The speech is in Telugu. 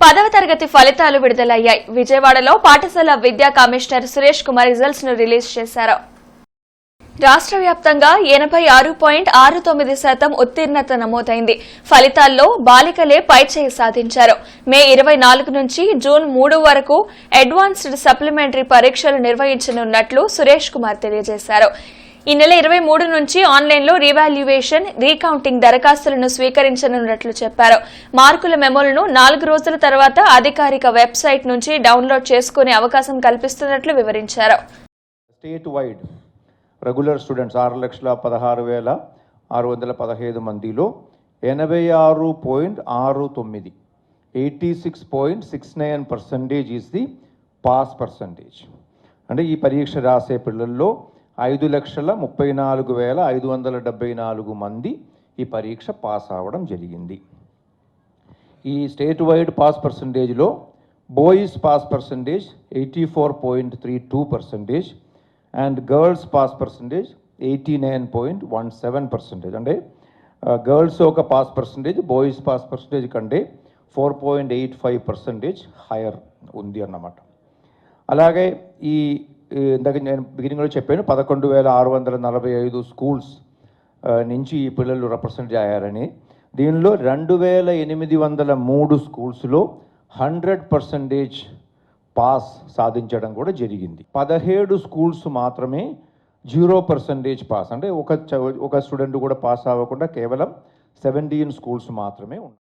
పదవ తరగతి ఫలితాలు విడుదలయ్యాయి. విజయవాడలో పాఠశాల విద్యా కమిషనర్ సురేష్ కుమార్ రిజల్ట్స్ను రిలీజ్ చేశారు. రాష్ట్ర వ్యాప్తంగా ఎనభై ఆరు పాయింట్ ఆరు తొమ్మిది శాతం ఉత్తీర్ణత నమోదైంది. ఫలితాల్లో బాలికలే పైచేయి సాధించారు. మే ఇరవై నాలుగు నుంచి జూన్ మూడు వరకు అడ్వాన్స్డ్ సప్లిమెంటరీ పరీక్షలు నిర్వహించనున్నట్లు సురేష్ కుమార్ తెలియజేశారు. ఈ నెల ఇరవై మూడు నుంచి ఆన్లైన్లో రీవాల్యుయేషన్ రీకౌంటింగ్ దరఖాస్తులను స్వీకరించనున్నట్లు చెప్పారు. మార్కుల మెమోలను నాలుగు రోజుల తర్వాత అధికారిక వెబ్సైట్ నుంచి డౌన్లోడ్ చేసుకునే అవకాశం కల్పిస్తున్నట్లు వివరించారు. స్టేట్ వైడ్ రెగ్యులర్ స్టూడెంట్స్ ఆరు లక్షల పదహారు వేల ఆరు వందల పదహైదు మందిలో ఎనభై ఆరు పాయింట్ ఆరు తొమ్మిది eighty six point six nine percentage is the pass percentage. అంటే ఈ పరీక్ష రాసే పిల్లల్లో ఐదు లక్షల ముప్పై నాలుగు వేల ఐదు వందల డెబ్బై నాలుగు మంది ఈ పరీక్ష పాస్ అవ్వడం జరిగింది. ఈ state wide pass పర్సంటేజ్లో boys pass percentage eighty four point three two percentage and girls pass percentage eighty nine point one seven percentage అంటే గర్ల్స్ ఒక pass percentage boys pass percentage కంటే four point eight five percentage higher ఉంది అన్నమాట. అలాగే ఈ ఈ ఇందాక నేను బిగినింగ్లో చెప్పాను పదకొండు వేల ఆరు వందల నలభై ఐదు స్కూల్స్ నుంచి ఈ పిల్లలు రిప్రజెంట్ అయ్యారని. దీనిలో రెండు వేల ఎనిమిది వందల మూడు స్కూల్స్లో హండ్రెడ్ పర్సంటేజ్ పాస్ సాధించడం కూడా జరిగింది. పదిహేడు స్కూల్స్ మాత్రమే జీరో పర్సంటేజ్ పాస్ అంటే ఒక చ- ఒక స్టూడెంట్ కూడా పాస్ అవ్వకుండా కేవలం సెవెంటీన్ స్కూల్స్ మాత్రమే ఉన్నాయి